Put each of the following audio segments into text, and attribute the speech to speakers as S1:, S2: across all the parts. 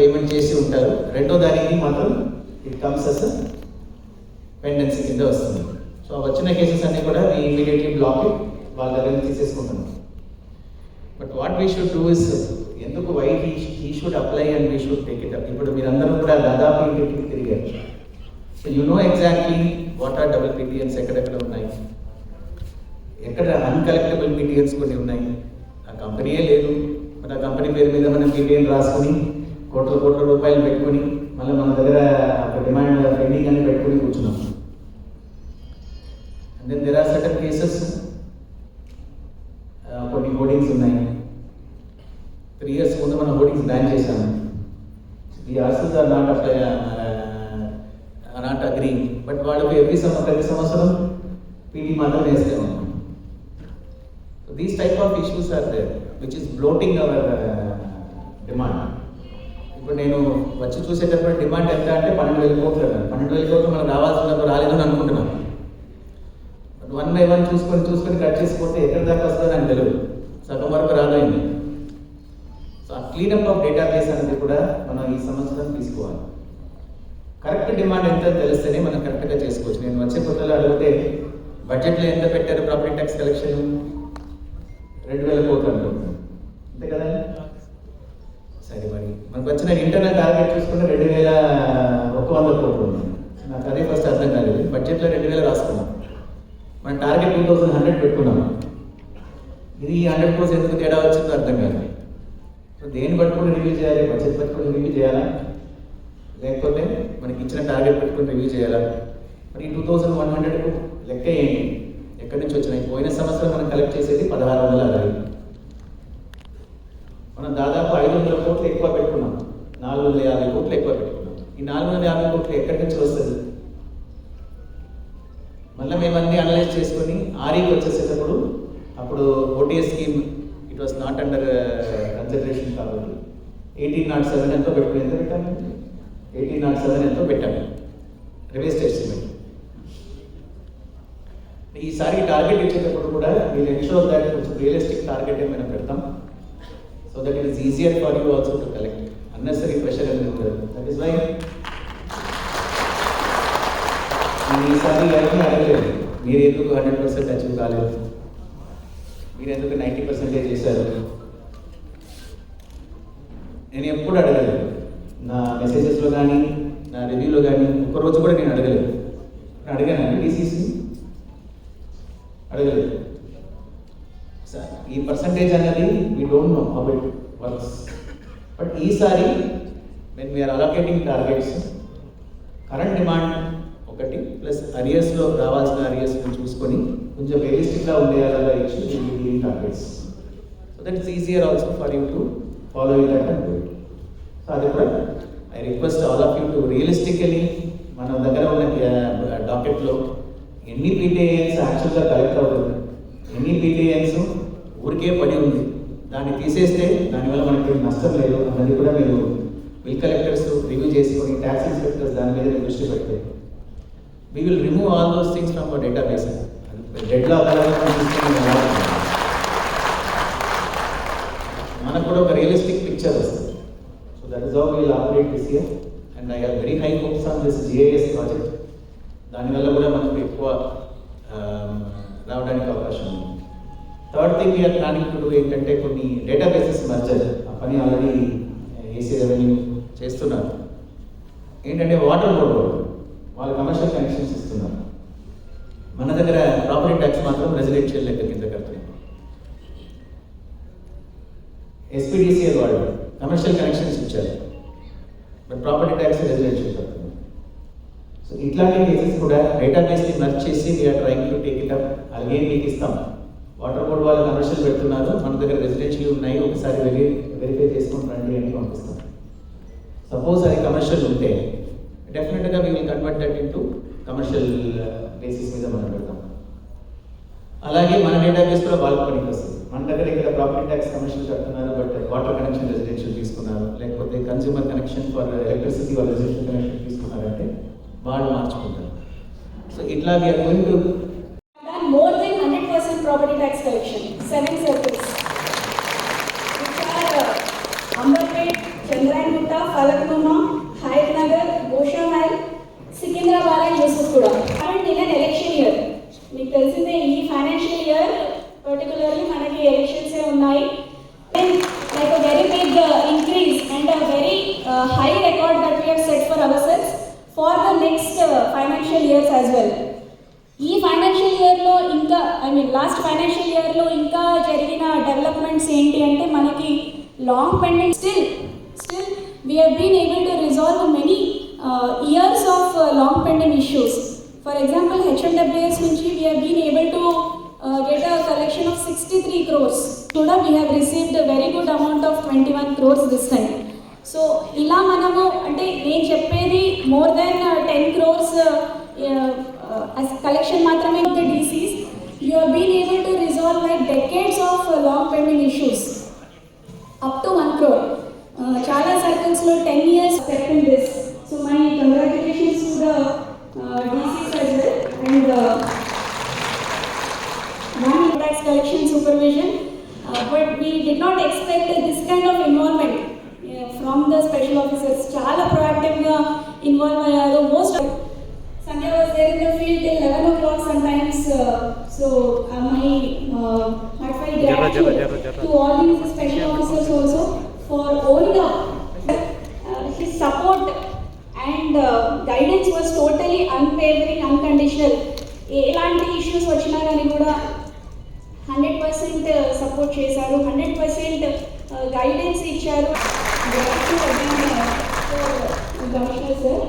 S1: Payment చేసి ఉంటారు. రెండో దానికి మాత్రం ఇట్ కమ్స్ అస్ పెండెన్సీ కింద వస్తుంది. సో వచ్చిన కేసెస్ అన్ని కూడా మీ ఇమీడియట్లీ బ్లాక్ వాళ్ళ దగ్గర తీసేసుకుంటున్నాం but what we should do is ఎందుకు why he he should apply and we should take it up ఇప్పుడు మీరందరూ కూడా దాదాపు ఇంటికి తిరిగారు. So you know exactly what are double PTNs ఎక్కడెక్కడ ఉన్నాయి? ఎక్కడ అన్కలెక్టబుల్ పీటీఎన్స్ కొన్ని ఉన్నాయి? ఆ కంపెనీయే లేదు. మరి ఆ కంపెనీ పేరు మీద మనం పీటీఎన్ రాసుకుని కోట్ల కోట్ల రూపాయలు పెట్టుకుని మళ్ళీ మన దగ్గర ఒక డిమాండ్ పెండింగ్ అని పెట్టుకుని కూర్చున్నాం. అంటే then there are certain cases కొన్ని హోర్డింగ్స్ ఉన్నాయి. త్రీ ఇయర్స్ ముందు మనం హోర్డింగ్స్ బ్యాన్ చేశాము the orders are not apply not agree but వాళ్ళకి ఎవ్రీ సంవత్సరం ప్రతి సంవత్సరం పీటీ మాత్రం వేస్తే ఉన్నాం. These type of issues are there which is bloating our demand ఇప్పుడు నేను వచ్చి చూసేటప్పుడు డిమాండ్ ఎంత అంటే పన్నెండు వేల కోట్లు అన్నారు. పన్నెండు వేల కోట్లు మనకు రావాల్సినప్పుడు అని అనుకుంటున్నాను. వన్ బై వన్ చూసుకొని చూసుకొని కట్ చేసిపోతే ఎక్కడి దాకా వస్తుందో నాకు తెలియదు సగం వరకు రాదైంది. సో ఆ క్లీనప్ ఆఫ్ డేటాబేస్ అనేది కూడా మనం ఈ సంవత్సరం తీసుకోవాలి. కరెక్ట్ డిమాండ్ ఎంత తెలిస్తేనే మనం కరెక్ట్గా చేసుకోవచ్చు. నేను వచ్చే కొత్తలో అడిగితే బడ్జెట్లో ఎంత పెట్టారు ప్రాపర్టీ ట్యాక్స్ కలెక్షన్ రెండు వేల కోట్లు అంటున్నారు అంతే కదా సరే మరి మనకు వచ్చిన ఇంటర్నల్ టార్గెట్ చూసుకుంటే రెండు వేల ఒక వంద కోట్లు ఉంది. నాకు అదే ఫస్ట్ అర్థం కాలేదు. బడ్జెట్లో రెండు వేల రాసుకున్నాం. మన టార్గెట్ టూ థౌసండ్ హండ్రెడ్ పెట్టుకున్నాం. ఇది హండ్రెడ్ కోర్స్ ఎందుకు తేడా వచ్చిందో అర్థం కాదు సో దేన్ని పట్టుకొని రివ్యూ చేయాలి? బడ్జెట్ పట్టుకొని రివ్యూ చేయాలా? లేకపోతే మనకి ఇచ్చిన టార్గెట్ పెట్టుకుని రివ్యూ చేయాలా? మరి టూ థౌసండ్ వన్ హండ్రెడ్కు లెక్క ఏంటి? ఎక్కడి నుంచి వచ్చినాయి? పోయిన సంవత్సరం మనం కలెక్ట్ చేసేది పదహారు వందల అరవై. మనం దాదాపు ఐదు వందల కోట్లు ఎక్కువ పెట్టుకున్నాం నాలుగు వందల యాభై కోట్లు ఎక్కువ పెట్టుకున్నాం. ఈ నాలుగు వందల యాభై కోట్లు ఎక్కడి నుంచి వస్తుంది? మళ్ళీ మేము అన్ని అనలైజ్ చేసుకొని ఆర్ఈకి వచ్చేసేటప్పుడు అప్పుడు OTS scheme it was not under consideration కాబట్టి ఎయిటీన్ నాట్ సెవెన్ ఎంతో పెట్టుకుని ఎంత పెట్టాము? ఎయిటీన్ నాట్ సెవెన్ ఎంతో పెట్టాము. రివేస్ట్ ఎస్టిమేట్ ఈసారి టార్గెట్ ఇచ్చేటప్పుడు కూడా వీళ్ళు ఎన్షోర్ దాట్ కొంచెం రియలిస్టిక్ టార్గెట్ ఏమైనా పెడతాం. So that it is easier for you also to collect unnecessary pressure అనేది ఉండదు దట్ ఈస్ వై ఈసారి ఎవరిని అడగలేదు మీరు ఎందుకు హండ్రెడ్ పర్సెంట్ అచీవ్ కాలేదు? మీరు ఎందుకు నైంటీ పర్సెంటేజ్ చేశారు? నేను ఎప్పుడు అడగలేదు. నా మెసేజెస్లో కానీ నా రివ్యూలో కానీ ఒక్కరోజు కూడా నేను అడగలేదు. అడిగాను బీసీసీ అడగలేదు. సార్ ఈ పర్సంటేజ్ అనేది we don't know how it works but ఈసారి when we are allocating targets current demand ఒకటి ప్లస్ అరియర్స్లో రావాల్సిన అరియర్స్ చూసుకొని కొంచెం రియలిస్టిక్గా ఉండేలాగా ఇచ్చి targets so that is easier also for you to follow it and do so అది కూడా I request all of you to realistically మన దగ్గర ఉన్న డాకెట్లో ఎన్ని పీటీఎన్స్ యాక్చువల్గా కలెక్ట్ అవుతుంది ఎన్ని పీటీఎన్స్ ఊరికే పడి ఉంది? దాన్ని తీసేస్తే దానివల్ల మనకి నష్టం లేదు. అన్నది కూడా మీరు బిల్ కలెక్టర్స్ రివ్యూ చేసుకొని ట్యాక్స్ ఇన్స్పెక్టర్స్ దాని మీద దృష్టి పెడితే we will remove all those things from our database dead లా మనకు కూడా ఒక రియలిస్టిక్ పిక్చర్ వస్తుంది. So that is how will operate this year and I have very high hopes on this GIS project దానివల్ల కూడా మనకు ఎక్కువ um, రావడానికి అవకాశం ఉంది. Third thing we are planning to do ఏంటంటే కొన్ని డేటాబేసెస్ మర్జర్ ఆ పని ఆల్రెడీ ఏసీ రెవెన్యూ చేస్తున్నారు. ఏంటంటే వాటర్ బోర్డు వాళ్ళు కమర్షియల్ కనెక్షన్స్ ఇస్తున్నారు. మన దగ్గర ప్రాపర్టీ ట్యాక్స్ మాత్రం రెసిడెన్షియల్ లెక్క కింద కడుతున్నాం ఎస్పీడీసీఎల్ వాళ్ళు కమర్షియల్ కనెక్షన్స్ ఇచ్చారు. బట్ ప్రాపర్టీ ట్యాక్స్ రెసిడెన్షియల్ కడుతున్నారు సో ఇట్లాంటి కేసెస్ కూడా డేటాబేస్ని మర్చ్ చేసి we are trying to take it up అలాగే మీకు ఇస్తాం. వాటర్ బోర్డ్ వాళ్ళు కమర్షియల్ పెడుతున్నారు. మన దగ్గర రెసిడెన్షియల్ ఉన్నాయి. ఒకసారి వెరీ వెరిఫై చేసుకొని రండి అని పంపిస్తాం. సపోజ్ అది కమర్షియల్ ఉంటే డెఫినెట్గా we will convert that into commercial uh, basis మీద మనం పెడతాం. అలాగే మన డేటాబేస్ కూడా వాళ్ళ పనికి వస్తుంది. మన దగ్గర ఇక్కడ ప్రాపర్టీ ట్యాక్స్ కమిషన్ కడుతున్నారు బట్ వాటర్ కనెక్షన్ రెసిడెన్షియల్ తీసుకున్నారు. లేకపోతే కన్స్యూమర్ కనెక్షన్ ఫర్ ఎలక్ట్రిసిటీ వాళ్ళ రెసిడెన్షియల్ కనెక్షన్ తీసుకున్నారంటే వాళ్ళు మార్చుకుంటారు. సో ఇట్లా we are going to
S2: Chandrayangutta Falaknuma Hyder Nagar Goshamahal Secunderabad and Yousufguda. And in an election year మీకు తెలిసిందే ఈ ఫైనాన్షియల్ ఇయర్ పర్టికులర్లీ మనకి ఎలక్షన్సే ఉన్నాయి. Like a very big increase and a very high record that we set for our sales for the next financial years as well ఈ financial ఇయర్లో ఇంకా I mean last financial ఇయర్లో ఇంకా జరిగిన developments ఏంటి అంటే మనకి long pending still still we have been able to resolve many uh, years of uh, long pending issues for example HMWS నుంచి we have been able to uh, get collection collection sixty three crores Today we have received a good amount amount twenty one crores this time. So ఇలా మనము అంటే నేను చెప్పేది more than ten crores collection మాత్రమే the DCs you been able to resolve like decades of long pending issues expecting this. So my congratulations to the uh, DCs as well and uh, one tax collection supervision. Uh, but we did not expect this kind of involvement uh, from the special officers. Chala proactive involvement. The Most Sunday was there in the field till 11 o'clock sometimes. Uh, so uh, my uh, heartfelt gratitude to all these special officers also for all the support and support and uh, guidance was totally unwavering, unconditional. ఎలాంటి issues వచ్చినా కానీ కూడా hundred percent support చేశారు hundred percent guidance ఇచ్చారు commissioner sir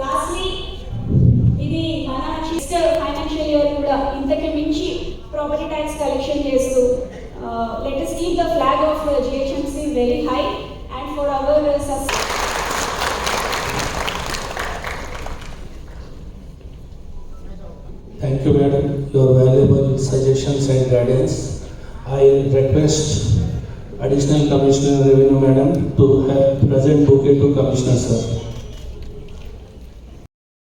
S2: lastly ఇది మన sister financial year కూడా ఇంతకు మించి ప్రాపర్టీ ట్యాక్స్ కలెక్షన్ చేస్తూ let keep the flag of GHMC very high and for our సస్
S3: Thank you, madam, your valuable suggestions and guidance. I request additional Commissioner Revenue, madam, to have present bouquet to Commissioner, sir.